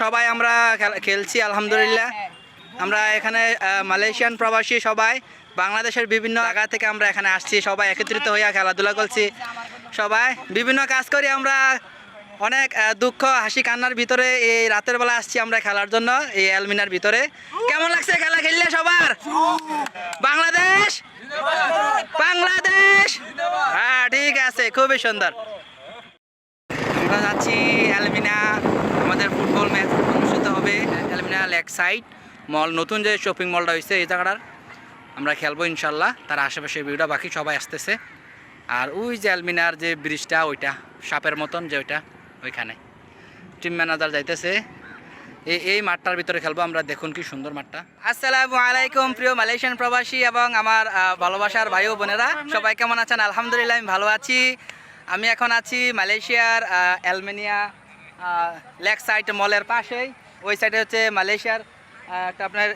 সবাই আমরা খেল- খেলছি আলহামদুলিল্লাহ। আমরা এখানে মালয়েশিয়ান প্রবাসী সবাই। বাংলাদেশের বিভিন্ন জায়গা থেকে আমরা এখানে আসছি সবাই একত্রিত হইয়া খেলাধুলা করছি। সবাই বিভিন্ন কাজ করি আমরা। অনেক দুঃখ হাসি কান্নার ভিতরে এই রাতের বেলা আসছি আমরা খেলার জন্য এই অ্যালমিনার ভিতরে। কেমন লাগছে খেলা খেললে সবার? বাংলাদেশ! বাংলাদেশ! হ্যাঁ ঠিক আছে খুবই সুন্দর। আমরা যাচ্ছি অ্যালমিনা আমাদের ফুটবল ম্যাচ অনুষ্ঠিত হবে অ্যালমিনা লেক সাইড মল, নতুন যে শপিং মলটা হয়েছে এই জায়গাটার। আমরা খেলব ইনশাল্লাহ, তার আশেপাশে ভিউটা, বাকি সবাই আসতেছে। আর ওই যে অ্যালমিনার যে ব্রিজটা ওইটা, সাপের মতন যে ওইটা, ওইখানে। টিম ম্যানেজার যাইতেছে। এই এই মাঠটার ভিতরে খেলব আমরা, দেখুন কি সুন্দর মাঠটা। আসসালামু আলাইকুম, প্রিয় মালয়েশিয়ান প্রবাসী এবং আমার ভালোবাসার ভাই ও বোনেরা। সবাই কেমন আছেন? আলহামদুলিল্লাহ, আমি ভালো আছি। আমি এখন আছি মালয়েশিয়ার অ্যালমেনিয়া লেক সাইড মলের পাশেই, ওই সাইডে হচ্ছে মালয়েশিয়ার একটা আপনার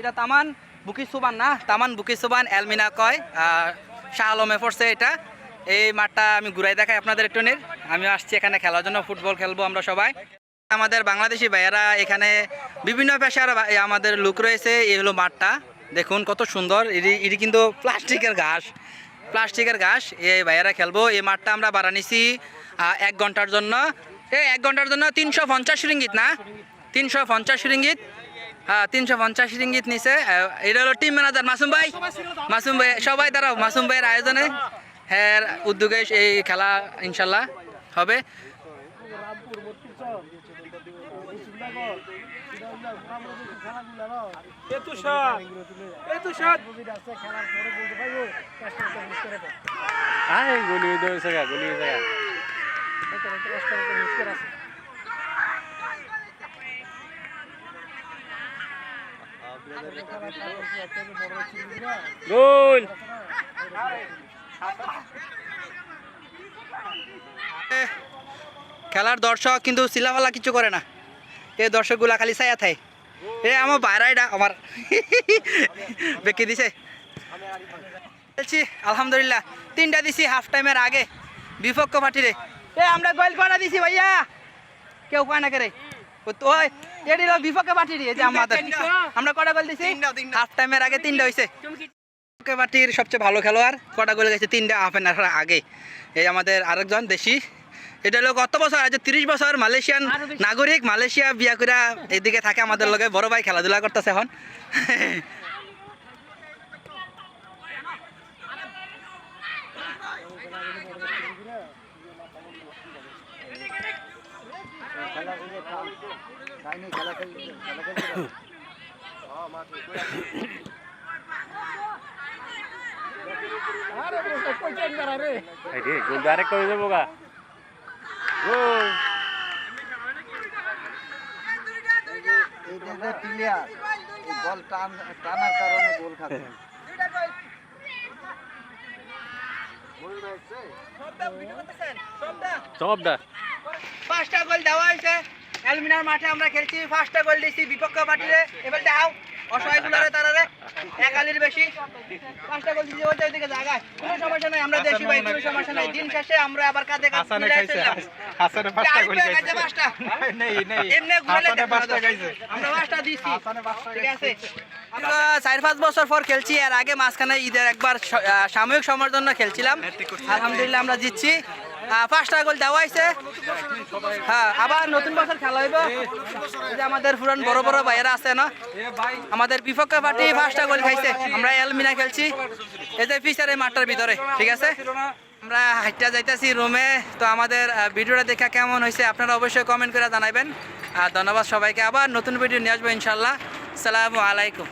এরা তামান বুকি সুবান না, তামান বুকি সুবান অ্যালমিনা কয় শাহ আলমে পড়ছে এটা। এই মাঠটা আমি ঘুরাই দেখাই আপনাদের একটু নির। আমি আসছি এখানে খেলার জন্য, ফুটবল খেলব আমরা সবাই। আমাদের বাংলাদেশি ভাইয়েরা এখানে বিভিন্ন পেশার আমাদের লোক রয়েছে, এই হলো মাঠটা। দেখুন কত সুন্দর, এটি এটি কিন্তু প্লাস্টিকের ঘাস প্লাস্টিকের ঘাস। এই ভাইয়েরা খেলব, এই মাঠটা আমরা নিছি এক ঘণ্টার জন্য। এই এক ঘণ্টার জন্য তিনশো পঞ্চাশ রিঙ্গিত না? তিনশো পঞ্চাশ রিঙ্গিত। হ্যাঁ তিনশো পঞ্চাশ রিঙ্গিত নিছে। আহ, এটা হলো টিম ম্যানেজার মাসুম ভাই। মাসুম ভাই সবাই দাঁড়াও মাসুম ভাইয়ের আয়োজনে হ্যাঁ উদ্যোগে এই খেলা ইনশাল্লাহ হবে। আয় গলি হয়ে যাবে জায়গা গলি! এ, খেলার দর্শক কিন্তু সিলাফালা কিছু করে না। এই দর্শকগুলা খালি চাইয়া থাই এ আমার বাইরাইডা আমার। বেঁকে দিছে। খেলছি আলহামদুলিল্লাহ। তিনটা দিছি হাফ টাইমের আগে। বিপক্ষ পার্টিরে। এ আমরা গোল করা দিছি ভাইয়া? কেউ কয় না করে ওই বিপক্ষ পার্টির আমাদের। আমরা কটা গোল দিছি? হাফ টাইমের আগে তিনটা হইছে। বিপক্ষ পার্টির সবচেয়ে ভালো খেলোয়াড় কটা গোল গেছে? তিনটা হাফ এন আগে। এই আমাদের আরেকজন দেশি। এটা হলো গত বছর আজ তিরিশ বছর মালয়েশিয়ান নাগরিক মালয়েশিয়া বিয়া করে এদিকে থাকে আমাদের লগে। বড় ভাই খেলাধুলা করতেছে এখন। গোল ডাইরেক্ট করে দেবো গা। গোল! প্লেয়ার এই বল টান টানার কারণে গোল খাচ্ছে। সবটা। পাঁচটা গোল দেওয়া হয়েছে। অ্যালমিনার মাঠে আমরা খেলছি। পাঁচটা গোল দিয়েছি বিপক্ষ পার্টিরে। এবার দাও অসহায় গুলারে তারারে। বেশি। পাঁচটা গোল দিয়েছি জায়গায়। কোনো সমস্যা নাই আমরা দেশি ভাই কোনো সমস্যা নাই। দিন শেষে আমরা আবার কাঁধে হাসানে পাঁচটা গোল খাইছে। পাঁচটা। নেই নেই। এমনি পাঁচটা। খাইছে। আমরা পাঁচটা দিছি ঠিক আছে। আমরা চার পাঁচ বছর পর খেলছি। আর আগে মাঝখানে ঈদের একবার সাময়িক সময়ের জন্য খেলছিলাম আলহামদুলিল্লাহ আমরা জিতছি। আহ, পাঁচটা গোল দেওয়া হয়েছে। হ্যাঁ আবার নতুন বছর খেলা হইব। যে আমাদের পুরান বড় বড় ভাইয়েরা আছে না আমাদের বিপক্ষ পার্টি পাঁচটা গোল খাইছে। আমরা এলমিনা খেলছি। এই যে ফিচারে মাঠটার ভিতরে ঠিক আছে? আমরা হাইটা যাইতেছি রুমে। তো আমাদের ভিডিওটা দেখা কেমন হয়েছে আপনারা অবশ্যই কমেন্ট করে জানাবেন আর ধন্যবাদ সবাইকে। আবার নতুন ভিডিও নিয়ে আসব ইনশাল্লাহ। সালামু আলাইকুম।